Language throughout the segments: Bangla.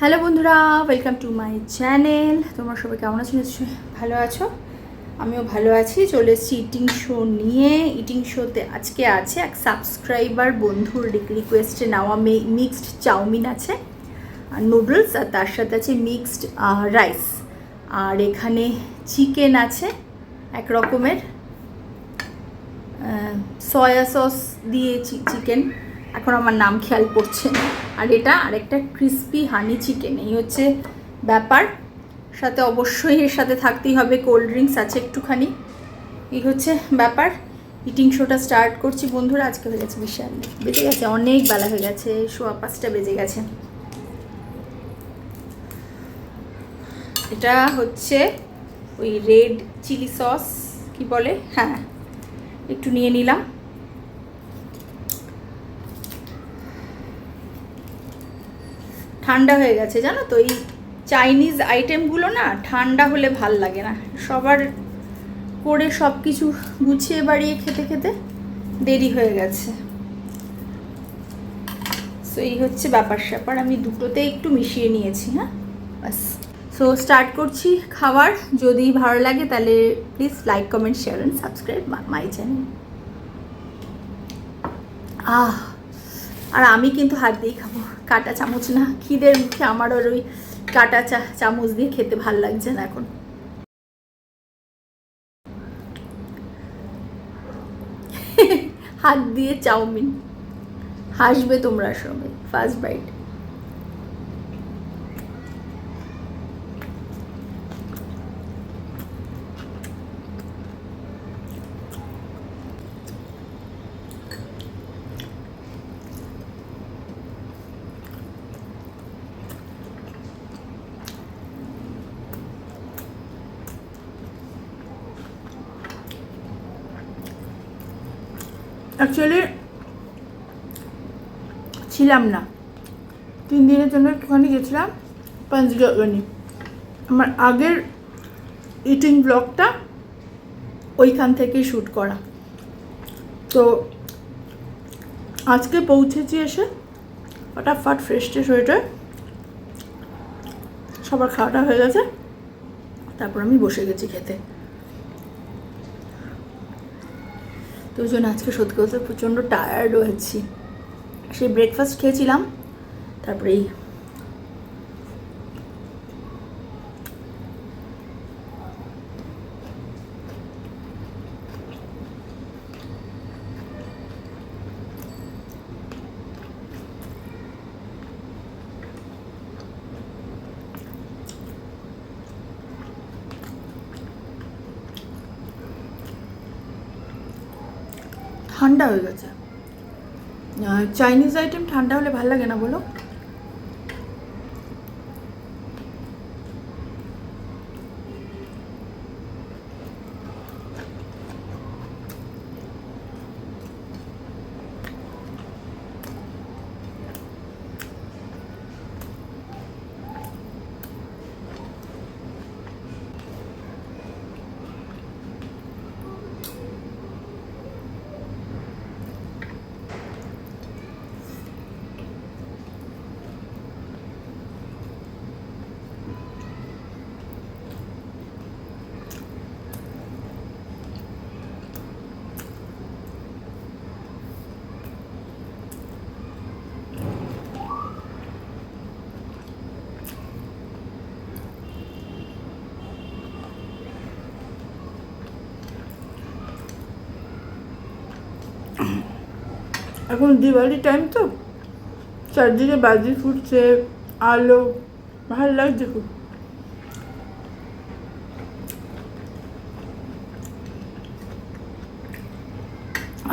হ্যালো বন্ধুরা ওয়েলকাম টু মাই চ্যানেল তোমরা সবাই কেমন আছো? নিশ্চয়ই ভালো আছো। আমিও ভালো আছি। চলে এসেছি ইটিং শো নিয়ে। ইটিং শোতে আজকে আছে এক সাবস্ক্রাইবার বন্ধুর রিকোয়েস্টে নেওয়া মিক্সড চাউমিন আছে, আর নুডলস আর তার সাথে আছে মিক্সড রাইস আর এখানে চিকেন আছে এক রকমের সয়া সস দিয়ে চিকেন এখন আমার নাম খেয়াল না। আর এটা আরেকটা ক্রিস্পি হানি চিকেন এই হচ্ছে ব্যাপার। সাথে অবশ্যই এর সাথে থাকতেই হবে কোল্ড ড্রিঙ্কস আছে একটুখানি। এই হচ্ছে ব্যাপার। ইটিং শোটা স্টার্ট করছি। বন্ধুরা, আজকে হয়ে গেছে বিশাল। বেজে গেছে, অনেক বেলা হয়ে গেছে। সোয়া পাঁচটা বেজে গেছে। এটা হচ্ছে ওই রেড চিলি সস কি বলে? হ্যাঁ একটু নিয়ে নিলাম। ঠান্ডা হয়ে গেছে, জানো তো? এই চাইনিজ আইটেমগুলো না ঠান্ডা হলে ভালো লাগে না। সবার করে সব কিছু গুছিয়ে বাড়িয়ে খেতে খেতে দেরি হয়ে গেছে। সো এই হচ্ছে ব্যাপার স্যাপার। আমি দুটোতে একটু মিশিয়ে নিয়েছি হ্যাঁ? বাস সো স্টার্ট করছি খাবার যদি ভালো লাগে তাহলে please like comment share and subscribe my channel আহ! আর আমি কিন্তু হাত দিয়েই খাব। কাটা চামচ না, খিদের মুখে আমার আর ওই কাটা চা, চামচ দিয়ে খেতে ভালো লাগছে না এখন। হাত দিয়ে চাউমিন। হাসবে তোমরা সবাই ফার্স্ট বাইট অ্যাকচুয়ালি ছিলাম না। তিন দিনের জন্য একটুখানি গেছিলাম পাঞ্জগানি আমার আগের ইটিং ব্লগটা ওইখান থেকে শ্যুট করা। তো আজকে পৌঁছেছি এসে, ফটাফট ফ্রেশ ট্রেশ হয়ে সবার খাওয়াটা হয়ে গেছে, তারপর আমি বসে গেছি খেতে। তো ওই জন্য আজকে সত্যি কথা প্রচণ্ড টায়ার্ড হয়েছি। সেই ব্রেকফাস্ট খেয়েছিলাম তারপরে এই ঠান্ডা হয়ে গেছে। চাইনিজ আইটেম ঠান্ডা হলে ভালো লাগে না বলো? এখন দিওয়ালি টাইম তো। চারদিকে বাজি ফুটছে, আলো, ভালো লাগছে খুব।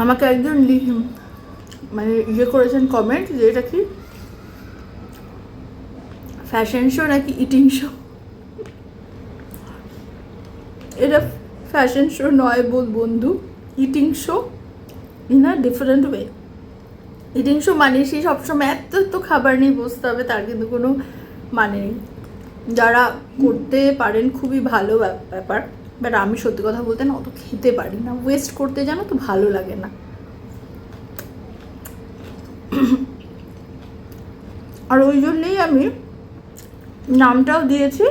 আমাকে একজন মানে ইয়ে করেছেন কমেন্ট যে এটা কি? ফ্যাশন শো নাকি ইটিং শো এটা ফ্যাশন শো নয় বল বন্ধু eating show in a different way eating show মানে সেই সবসময় এত তো খাবার নিয়ে বসতে হবে, তার কিন্তু কোনো মানে নেই। যারা করতে পারেন খুবই ভালো ব্যাপ- ব্যাপার। বাট আমি সত্যি কথা বলতে না, অত খেতে পারি না। ওয়েস্ট করতে জানো তো ভালো লাগে না। আর ওই জন্যেই আমি নামটাও দিয়েছি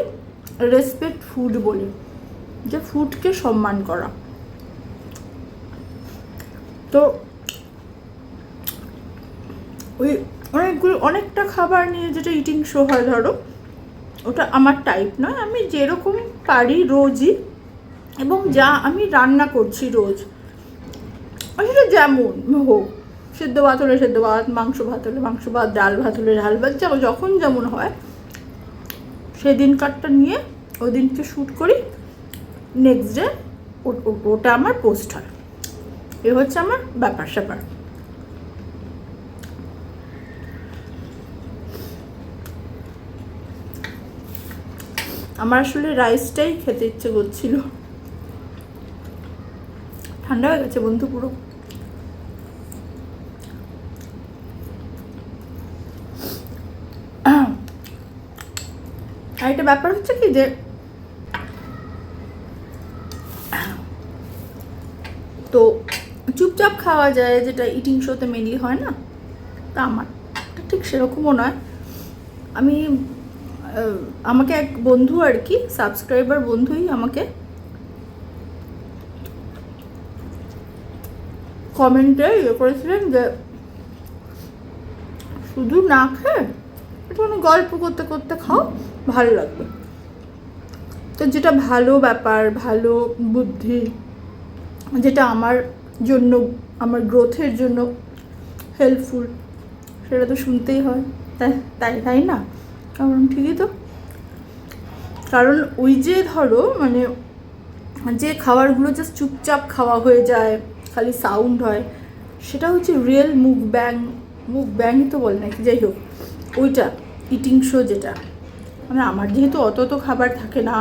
রেসপেক্ট ফুড বলে। যে ফুডকে সম্মান করা। তো ওই অনেকগুলো অনেকটা খাবার নিয়ে যেটা ইটিং শো হয় ধরো ওটা আমার টাইপ নয়। আমি যেরকম পারি রোজই এবং যা আমি রান্না করছি রোজ। সেটা যেমন হোক সেদ্ধ ভাত হলে সেদ্ধ ভাত মাংস ভাত হলে মাংস ভাত ডাল ভাত হলে ডাল ভাত যেমন যখন যেমন হয় সেদিন সেদিনকারটা নিয়ে ওই দিনকে শ্যুট করি নেক্সট ডে ওটা আমার পোস্ট হয়। এ হচ্ছে আমার ব্যাপার স্যাপার আমার আসলে রাইসটাই খেতে ইচ্ছে করছিল। ঠান্ডা হয়ে গেছে বন্ধু পুরো। আর একটা ব্যাপার হচ্ছে কি যে, তো চুপচাপ খাওয়া যায়, যেটা ইটিং শোতে মেনলি হয় না, তা আমার। ঠিক সেরকমও নয়। আমি আমাকে এক বন্ধু আর কি সাবস্ক্রাইবার বন্ধুই আমাকে কমেন্টে ইয়ে করেছিলেন যে, শুধু না খেয়ে একটুখানি গল্প করতে করতে খাও, ভালো লাগবে। তো যেটা ভালো ব্যাপার, ভালো বুদ্ধি, যেটা আমার জন্য, আমার গ্রোথের জন্য হেল্পফুল সেটা তো শুনতেই হয়। তাই তাই তাই না? কারণ ঠিকই তো। কারণ ওই যে ধরো মানে যে খাবারগুলো জাস্ট চুপচাপ খাওয়া হয়ে যায়, খালি সাউন্ড হয়, সেটা হচ্ছে রিয়েল মুখ ব্যাং মুখ ব্যাংই তো বলে নাকি? যাই হোক, ওইটা ইটিং শো যেটা। মানে আমার যেহেতু অত তো খাবার থাকে না,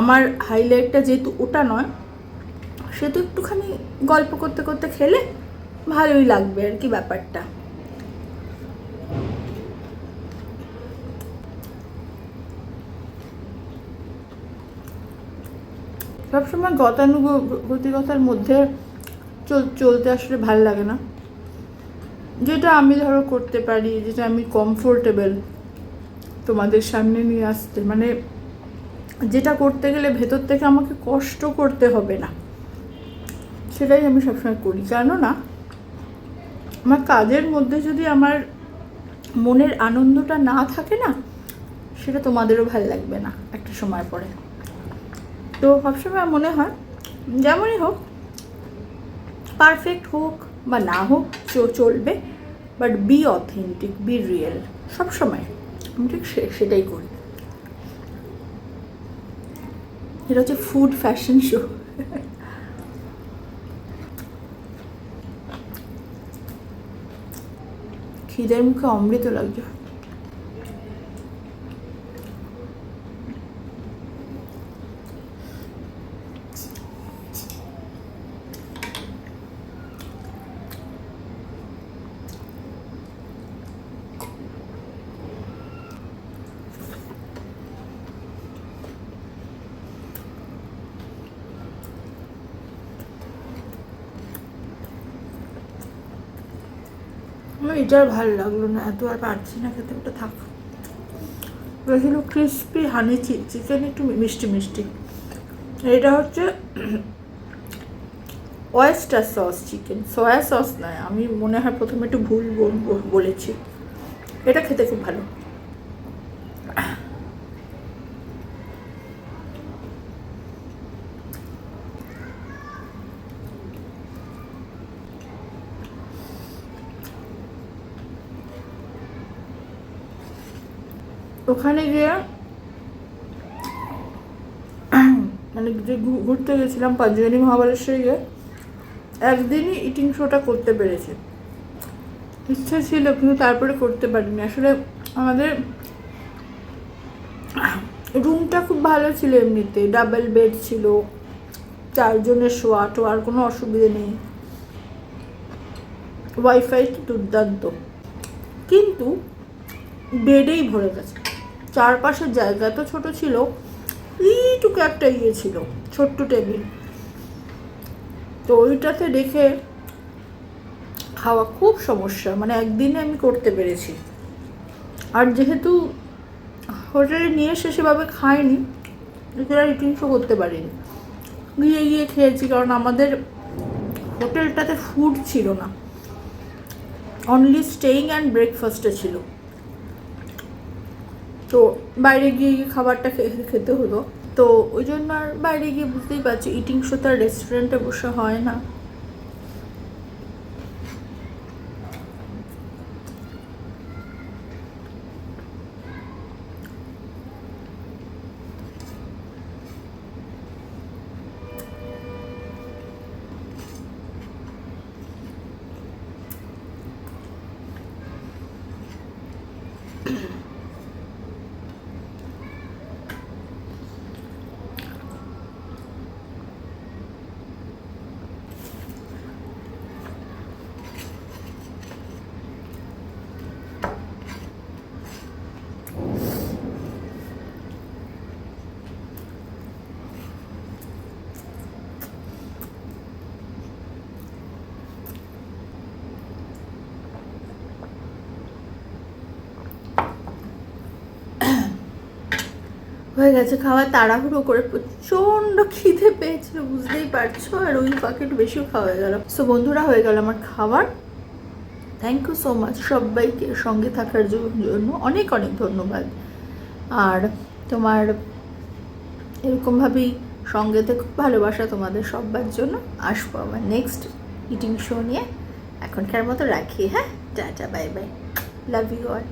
আমার হাইলাইটটা যেহেতু ওটা নয়, সেহেতু একটুখানি গল্প করতে করতে খেলে ভালোই লাগবে আর কি ব্যাপারটা। সবসময় গতানুগতিকতার মধ্যে চল- চলতে আসলে ভালো লাগে না। যেটা আমি ধরো করতে পারি, যেটা আমি কমফোর্টেবল তোমাদের সামনে নিয়ে আসতে মানে যেটা করতে গেলে ভেতর থেকে আমাকে কষ্ট করতে হবে না। সেটাই আমি সবসময় করি। জানো না আমার কাজের মধ্যে যদি আমার মনের আনন্দটা না থাকে না, সেটা তোমাদেরও ভালো লাগবে না একটা সময় পরে। তো সবসময় মনে হয় যেমনই হোক পারফেক্ট হোক বা না হোক চলবে but be authentic be real সবসময়। আমি ঠিক সেটাই করি। এটা হচ্ছে ফুড ফ্যাশন শো খিদের মুখে অমৃত লাগছে আমার এটা আর ভালো লাগল না। এত আর পারছি না খেতে, ওটা থাক। ছিল ক্রিসপি হানি চিকেন একটু মিষ্টি মিষ্টি। এটা হচ্ছে oyster sauce chicken soy sauce নয়, আমি মনে হয় প্রথমে একটু ভুল বল- বল- বলেছি। এটা খেতে খুব ভালো। ওখানে গিয়ে মানে যে ঘুরতে গেছিলাম পঞ্চগনি মহাবালেশ্বরে গিয়ে, একদিনই ইটিং শোটা করতে পেরেছি। ইচ্ছা ছিল, কিন্তু তারপরে করতে পারিনি। আসলে আমাদের রুমটা খুব ভালো ছিল এমনিতে। ডাবল বেড ছিল, চারজনের শোয়া টোয়ার কোনো অসুবিধে নেই। ওয়াইফাই তো দুর্দান্ত। কিন্তু বেডেই ভরে গেছে। চারপাশের জায়গা তো ছোট ছিল, এইটুকু একটা ইয়ে ছিল, ছোট্ট টেবিল। তো ওইটাতে রেখে খাওয়া খুব সমস্যা মানে একদিনে আমি করতে পেরেছি। আর যেহেতু হোটেলে নিয়ে এসে সেভাবে খাইনি ইটিং শো করতে পারিনি। গিয়ে গিয়ে খেয়েছি, কারণ আমাদের হোটেলটাতে ফুড ছিল না। অনলি স্টেইং অ্যান্ড ব্রেকফাস্টে ছিল। তো বাইরে গিয়ে খাবারটা খেতে হতো তো ওই জন্য আর বাইরে গিয়ে বুঝতেই পারছি ইটিং শো তো আর রেস্টুরেন্টে বসে হয় না। হয়ে গেছে, খাওয়া তাড়াহুড়ো করে প্রচণ্ড খিদে পেয়েছিল, বুঝতেই পারছ? আর ওই পাকেট বেশিও খাওয়া হয়ে গেল। সো বন্ধুরা, হয়ে গেল আমার খাবার। থ্যাংক ইউ সো মাচ সবাইকে সঙ্গে থাকার জন্য অনেক অনেক ধন্যবাদ। আর তোমার এরকমভাবেই সঙ্গে খুব ভালোবাসা তোমাদের সবার জন্য। আসব আমার নেক্সট ইটিং শো নিয়ে। এখনকার মতো রাখি হ্যাঁ? Tata bye bye love you all